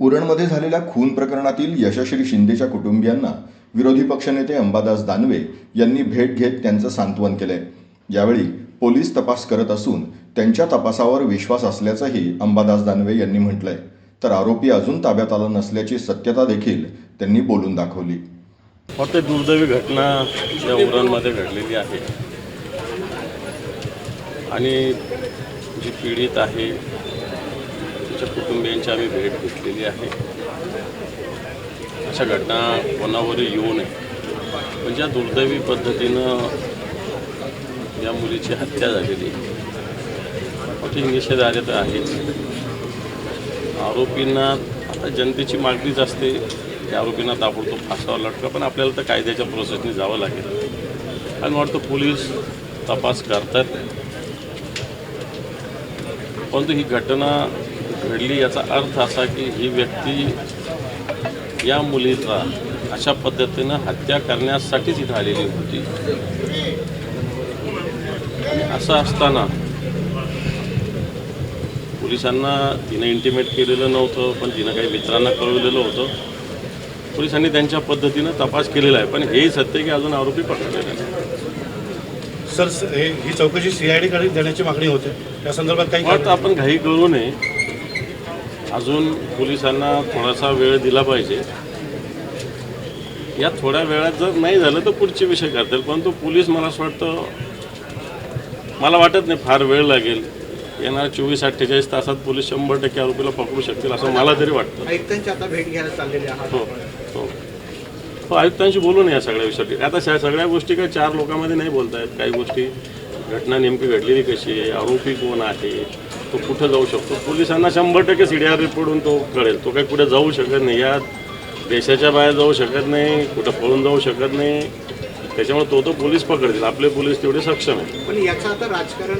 उरणमध्ये झालेल्या खून प्रकरणातील यशश्री शिंदेच्या कुटुंबियांना विरोधी पक्षनेते अंबादास दानवे यांनी भेट घेत त्यांचं सांत्वन केलंय. यावेळी पोलीस तपास करत असून त्यांच्या तपासावर विश्वास असल्याचंही अंबादास दानवे यांनी म्हटलंय. तर आरोपी अजून ताब्यात आला नसल्याची सत्यता देखील त्यांनी बोलून दाखवली. फक्त दुर्दैवी घटना या उरणमध्ये घडलेली आहे. आणि जी पीडित आहे त्यांच्या कुटुंबियांची आम्ही भेट घेतलेली आहे. अशा घटना कोणावर येऊ नये. म्हणजे पण ज्या दुर्दैवी पद्धतीनं या मुलीची हत्या झालेली ती निषेधार्ह तर आहेच आरोपींना आता जनतेची मागणीच असते त्या आरोपींना ताबडतोब फासावं लटका पण आपल्याला तर कायद्याच्या प्रोसेसने जावं लागेल. आणि वाटतं पोलीस तपास करतात. परंतु ही घटना घडली याचा अर्थ असा की ही व्यक्ती या मुलीचा अशा पद्धतीनं हत्या करण्यासाठीच इथं आलेली होती. आणि असं असताना पोलिसांना तिनं इंटिमेट केलेलं नव्हतं पण तिनं काही मित्रांना कळवलेलं होतं. पोलिसांनी त्यांच्या पद्धतीनं तपास केलेला आहे पण हेही सत्य की अजून आरोपी पकडलेले नाही. सर हे ही चौकशी सीआयडीकडे देण्याची मागणी होते. त्या संदर्भात काही आपण घाई करू नये. अजून पोलिसांना थोडासा वेळ दिला पाहिजे. या थोड्या वेळात जर नाही झालं तर पुढचे विषय करतील परंतु पोलीस मला असं वाटतं मला वाटत नाही फार वेळ लागेल. येणार चोवीस अठ्ठेचाळीस तासात पोलीस शंभर टक्के आरोपीला पकडू शकतील असं मला तरी वाटतं. आयुक्तांची आता भेट घ्यायला चाललेले हो हो. हो आयुक्तांशी बोलू नये या सगळ्या विषयासाठी आता सगळ्या गोष्टी काय चार लोकांमध्ये नाही बोलता येत काही गोष्टी घटना नेमकी घडलेली कशी आहे? आरोपी कोण आहे? तो कुठं जाऊ शकतो. पोलिसांना शंभर टक्के सी डी आर रिपोर्टून तो कळेल. तो काही कुठे जाऊ शकत नाही. या देशाच्या बाहेर जाऊ शकत नाही कुठं पळून जाऊ शकत नाही. त्याच्यामुळे तो तो पोलीस पकडतील. आपले पोलीस तेवढे सक्षम आहेत. पण याचं आता राजकारण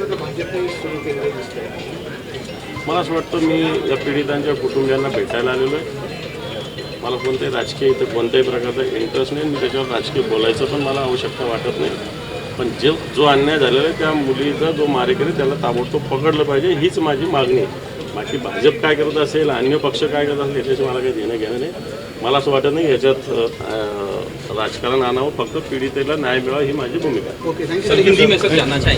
मला असं वाटतं मी या पीडितांच्या कुटुंबियांना भेटायला आलेलो आहे. मला कोणत्याही राजकीय इथं कोणत्याही प्रकारचा इंटरेस्ट नाही. मी त्याच्यावर राजकीय बोलायचं पण मला आवश्यकता वाटत नाही. पण जे जो अन्याय झालेला आहे त्या मुलीचा जो मारेकरी त्याला ताबडतोब पकडलं पाहिजे हीच माझी मागणी आहे. बाकी भाजप काय करत असेल अन्य पक्ष काय करत असेल याच्याशी मला काही देणं घेणं नाही. मला असं वाटत नाही याच्यात राजकारण आणावं फक्त पीडितेला न्याय मिळावा ही माझी भूमिका आहे.